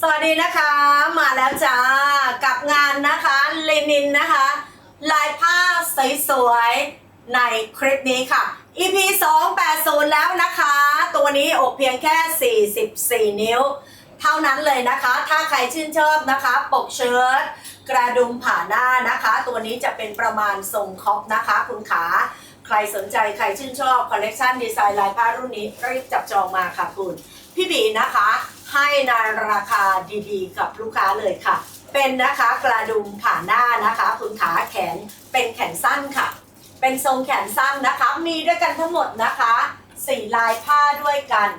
สวัสดีนะคะมาแล้วจ้ากับงานนะคะเลนินนะคะ ลายผ้าสวยๆในคลิปนี้ค่ะ EP 280 แล้วนะคะ ตัวนี้อกเพียงแค่ 44 นิ้ว เท่านั้นเลยนะคะ ถ้าใครชื่นชอบนะคะ ปกเชิ้ตกระดุมผ่าหน้านะคะ ตัวนี้จะเป็นประมาณทรงคอปนะคะ คุณขาใครสนใจใครชื่นชอบคอลเลกชันดีไซน์ลายผ้ารุ่นนี้รีบจับจองมาค่ะคุณ พี่บีนะคะ ให้ในราคาดีๆ กับลูกค้าเลยค่ะ เป็นนะคะกระดุมผ่านหน้านะคะ คุณขาแขนเป็นแขนสั้นค่ะ เป็นทรงแขนสั้นนะคะ มีด้วยกันทั้งหมดนะคะสี่ลายผ้าด้วยกัน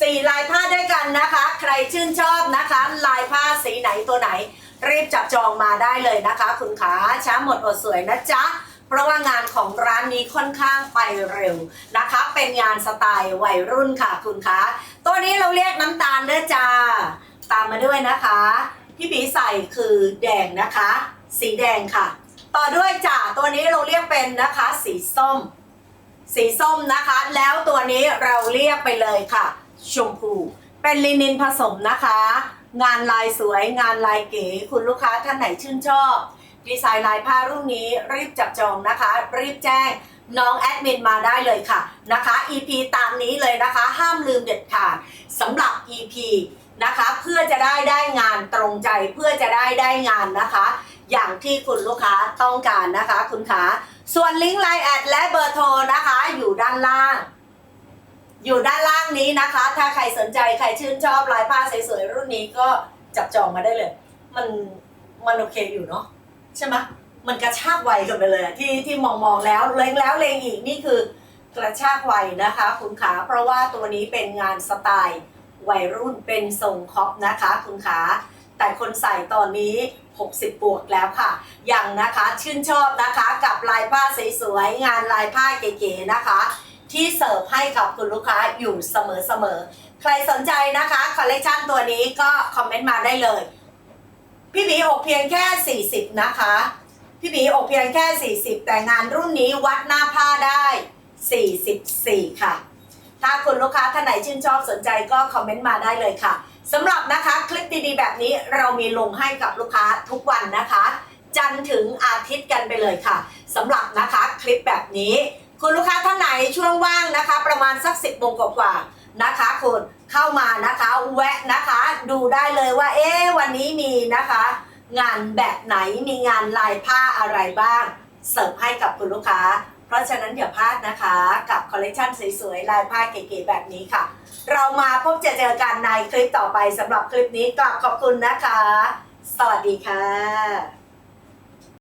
สี่ลายผ้าด้วยกันนะคะ ใครชื่นชอบนะคะ ลายผ้าสีไหนตัวไหน รีบจับจองมาได้เลยนะคะ คุณขาช้าหมดอดสวยนะจ๊ะเพราะว่างานของร้านนี้ค่อนข้างไปเร็วนะคะ เป็นงานสไตล์วัยรุ่นค่ะคุณคะ ตัวนี้เราเรียกน้ำตาลเด้อจ้า ตามมาด้วยนะคะพี่บีใส่คือแดงนะคะ สีแดงค่ะ ต่อด้วยจ่าตัวนี้เราเรียกเป็นนะคะ สีส้ม สีส้มนะคะ แล้วตัวนี้เราเรียกไปเลยค่ะ ชมพู เป็นลินินผสมนะคะ งานลายสวย งานลายเก๋ คุณลูกค้าท่านไหนชื่นชอบ ดีไซน์ลายผ้ารุ่นนี้รีบจับจองนะคะ รีบแจ้ง น้องแอดมินมาได้เลยค่ะนะคะ EP ตามนี้เลยนะคะ ห้ามลืมเด็ดขาดสำหรับ EP นะคะเพื่อจะได้ได้งานตรงใจเพื่อจะได้ได้งานนะคะ อย่างที่คุณลูกค้าต้องการนะคะ คุณขาส่วนลิงก์ไลน์แอดและเบอร์โทรนะคะ อยู่ด้านล่าง อยู่ด้านล่างนี้นะคะ ถ้าใครสนใจใครชื่นชอบลายผ้าสวยๆรุ่นนี้ก็จับจองมาได้เลย มันมันโอเคอยู่เนาะใช่ไหม มันกระชากไวกันไปเลยที่ที่มองมองแล้วเล็งแล้วเล็งอีกนี่คือกระชากไวนะคะคุณขาเพราะว่าตัวนี้เป็นงานสไตล์วัยรุ่นเป็นทรงคอปนะคะคุณขาแต่คนใส่ตอนนี้ 60 บวกแล้วค่ะยังนะคะชื่นชอบนะคะกับลายผ้าสวยๆงานลายผ้าเก๋ๆนะคะ ที่เสิร์ฟให้กับคุณลูกค้าอยู่เสมอๆใครสนใจนะคะคอลเลกชันตัวนี้ก็คอมเมนต์มาได้เลย พี่บีอกเพียงแค่ 40 นะคะ พี่บีอกเพียงแค่ 40 แต่งานรุ่นนี้วัดหน้าผ้าได้ 44 ค่ะ ถ้าคุณลูกค้าท่านไหนชื่นชอบสนใจก็คอมเมนต์มาได้เลยค่ะสำหรับนะคะคลิปดีๆแบบนี้เรามีลงให้กับลูกค้าทุกวันนะคะ จันถึงอาทิตย์กันไปเลยค่ะสำหรับนะคะคลิปแบบนี้ คุณลูกค้าท่านไหนช่วงว่างนะคะ ประมาณสัก 10โมงกว่าๆนะคะ คุณเข้ามานะคะแวะนะคะ ดูได้เลยว่าเอ๊วันนี้มีนะคะ งานแบบไหนมีงานลายผ้าอะไรบ้าง เสิร์ฟให้กับคุณลูกค้า เพราะฉะนั้นอย่าพลาดนะคะ กับคอลเลคชันสวยๆ ลายผ้าเก๋ๆแบบนี้ค่ะ เรามาพบเจอเจอกันในคลิปต่อไปสำหรับคลิปนี้กลับขอบคุณนะคะ สวัสดีค่ะ